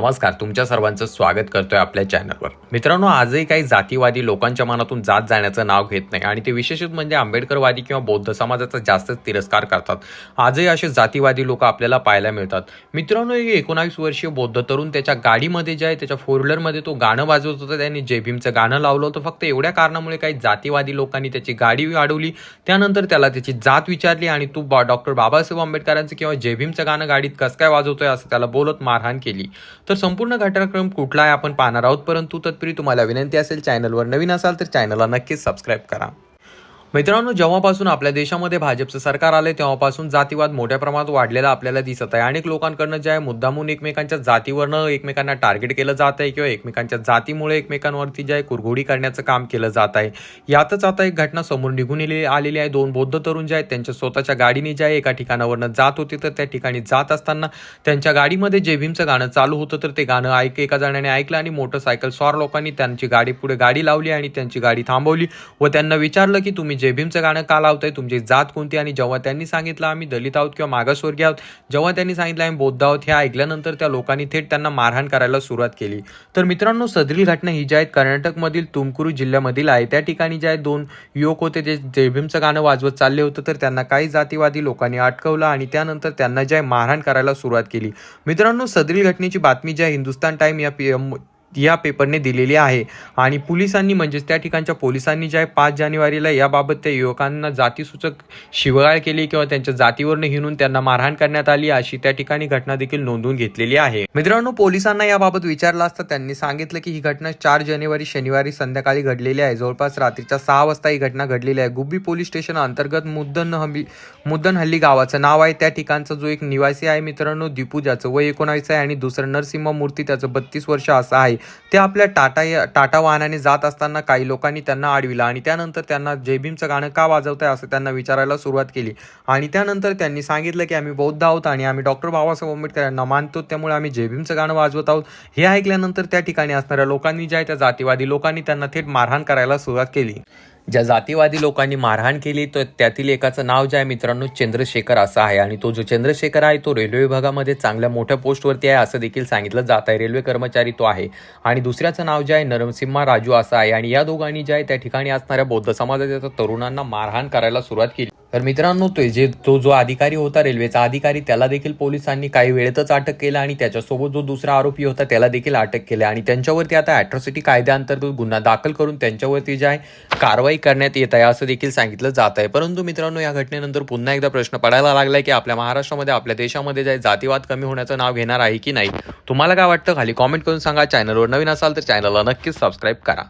नमस्कार तुमच्या सर्वांचं स्वागत करतोय आपल्या चॅनलवर. मित्रांनो आजही काही जातीवादी लोकांच्या मनातून जात जाण्याचं नाव घेत नाही आणि ते विशेषत म्हणजे आंबेडकरवादी किंवा बौद्ध समाजाचा जास्तच तिरस्कार करतात. आजही असे जातीवादी लोक आपल्याला पाहायला मिळतात. मित्रांनो एक एकोणावीस वर्षीय बौद्ध तरुण त्याच्या गाडीमध्ये जे आहे त्याच्या फोर व्हीलरमध्ये तो गाणं वाजवत होता त्याने जेभीमचं गाणं लावलं होतं. फक्त एवढ्या कारणामुळे काही जातीवादी लोकांनी त्याची गाडी अडवली त्यानंतर त्याला त्याची जात विचारली आणि तू बा डॉक्टर बाबासाहेब आंबेडकरांचं किंवा जय भीमचं गाणं गाडीत कसं काय वाजवतोय असं त्याला बोलत मारहाण केली. तर संपूर्ण घटनाक्रम कुठला आहे आपण पाहणार आहोत परंतु तत्पूर्वी तुम्हाला विनंती असेल चॅनलवर नवीन असाल तर चॅनलला नक्कीच सबस्क्राईब करा. मित्रांनो जेव्हापासून आपल्या देशामध्ये भाजपचं सरकार आलंय तेव्हापासून जातीवाद मोठ्या प्रमाणात वाढलेला आपल्याला दिसत आहे. अनेक लोकांकडनं जे आहे मुद्दामून एकमेकांच्या जातीवरनं एकमेकांना टार्गेट केलं जात आहे किंवा एकमेकांच्या जातीमुळे एकमेकांवरती जे आहे कुरघोडी करण्याचं काम केलं जात आहे. यातच आता एक घटना समोर निघून आलेली आलेली आहे. दोन बौद्ध तरुण जे आहेत त्यांच्या स्वतःच्या गाडीने जे आहे एका ठिकाणावरनं जात होते. तर त्या ठिकाणी जात असताना त्यांच्या गाडीमध्ये जे भीमचं गाणं चालू होतं तर ते गाणं ऐक एका जणाने ऐकलं आणि मोटरसायकल स्वार लोकांनी त्यांची गाडी पुढे गाडी लावली आणि त्यांची गाडी थांबवली व त्यांना विचारलं की तुम्ही जय भीमचं गाणं का लावताय? तुमची जात कोणती? आणि जेव्हा त्यांनी सांगितलं आम्ही दलित आहोत किंवा मागासवर्गीय आहोत जेव्हा त्यांनी सांगितलं आम्ही बौद्ध आहोत हे ऐकल्यानंतर त्या लोकांनी थेट त्यांना मारहाण करायला सुरुवात केली. तर मित्रांनो सदरील घटना ही जी आहेत कर्नाटकमधील तुमकुरू जिल्ह्यामधील आहे. त्या ठिकाणी जे आहे दोन युवक होते जे जयभीमचं गाणं वाजवत चालले होते. तर त्यांना काही जातीवादी लोकांनी अटकवलं आणि त्यानंतर त्यांना जे आहे मारहाण करायला सुरुवात केली. मित्रांनो सदरील घटनेची बातमी जी आहे हिंदुस्तान टाइम या पी या पेपरने दिलेली आहे. आणि पोलिसांनी म्हणजेच त्या ठिकाणच्या पोलिसांनी जे आहे पाच जानेवारीला याबाबत त्या युवकांना जातीसूचक शिवगाळ केली किंवा त्यांच्या जातीवरनं हिणून त्यांना मारहाण करण्यात आली अशी त्या ठिकाणी घटना देखील नोंदवून घेतलेली आहे. मित्रांनो पोलिसांना याबाबत विचारलं असता त्यांनी सांगितलं की ही घटना चार जानेवारी शनिवारी संध्याकाळी घडलेली आहे. जवळपास रात्रीच्या सहा वाजता ही घटना घडलेली आहे. गुब्बी पोलीस स्टेशन अंतर्गत मुद्दन हल्ली मुद्दन हल्ली गावाचं नाव आहे. त्या ठिकाणचा जो एक निवासी आहे मित्रांनो दीपू ज्याचं वय एकोणावीस आहे आणि दुसरं नरसिंह मूर्ती त्याचं बत्तीस वर्ष असं आहे. ते आपल्या टाटा या टाटा वाहनाने जात असताना काही लोकांनी त्यांना आडविला आणि त्यानंतर त्यांना जेबीमचं गाणं का वाजवत आहे असं त्यांना विचारायला सुरुवात केली. आणि त्यानंतर त्यांनी सांगितलं की आम्ही बौद्ध आहोत आणि आम्ही डॉक्टर बाबासाहेब आंबेडकर यांना मानतो. त्यामुळे आम्ही जेबीमचं गाणं वाजवत आहोत हे ऐकल्यानंतर त्या ठिकाणी असणाऱ्या लोकांनी ज्या आहे त्या जातीवादी लोकांनी त्यांना थेट मारहाण करायला सुरुवात केली. ज्या जातीवादी लोकांनी मारहाण केली तर त्यातील एकाचं नाव जे आहे मित्रांनो चंद्रशेखर असं आहे. आणि तो जो चंद्रशेखर आहे तो रेल्वे विभागामध्ये चांगल्या मोठ्या पोस्टवरती आहे असं देखील सांगितलं जात आहे. रेल्वे कर्मचारी तो आहे. आणि दुसऱ्याचं नाव जे आहे नरसिम्हा राजू असं आहे. आणि या दोघांनी जे आहे त्या ठिकाणी असणाऱ्या बौद्ध समाजाच्या तरुणांना मारहाण करायला सुरुवात केली. तर मित्रांनो तो जे तो जो अधिकारी होता रेल्वेचा अधिकारी त्याला देखील पोलिसांनी काही वेळेतच अटक केलं आणि त्याच्यासोबत जो दुसरा आरोपी होता त्याला देखील अटक केली. आणि त्यांच्यावरती आता अॅट्रॉसिटी कायद्याअंतर्गत गुन्हा दाखल करून त्यांच्यावरती जे आहे कारवाई करण्यात येत आहे असं देखील सांगितलं जात आहे. परंतु मित्रांनो या घटनेनंतर पुन्हा एकदा प्रश्न पडायला लागलाय की आपल्या महाराष्ट्रामध्ये आपल्या देशामध्ये जे आहे जातीवाद कमी होण्याचं नाव घेणार आहे की नाही? तुम्हाला काय वाटतं? खाली कॉमेंट करून सांगा. चॅनलवर नवीन असाल तर चॅनलला नक्कीच सबस्क्राईब करा.